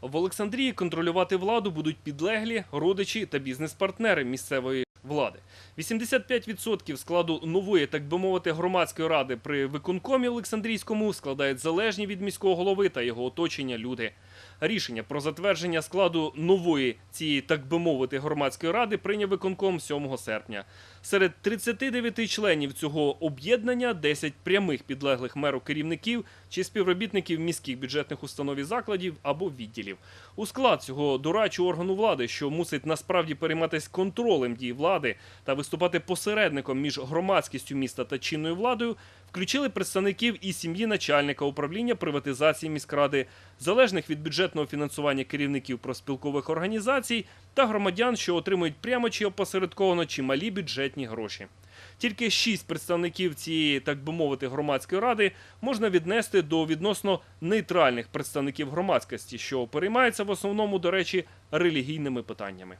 В Олександрії контролювати владу будуть підлеглі, родичі та бізнес-партнери місцевої влади. 85% складу нової, так би мовити, громадської ради при виконкомі Олександрійському складають залежні від міського голови та його оточення люди. Рішення про затвердження складу нової цієї, так би мовити, громадської ради прийняв виконком 7 серпня. Серед 39 членів цього об'єднання 10 прямих підлеглих меру керівників чи співробітників міських бюджетних установ і закладів або відділів. У склад цього дорадчого органу влади, що мусить насправді перейматися контролем дій влади та виступати посередником між громадськістю міста та чинною владою, включили представників і сім'ї начальника управління приватизації міськради, залежних від бюджетного фінансування керівників проспілкових організацій та громадян, що отримують прямо чи опосередковано чималі бюджетні гроші. Тільки шість представників цієї, так би мовити, громадської ради можна віднести до відносно нейтральних представників громадськості, що переймаються в основному, до речі, релігійними питаннями.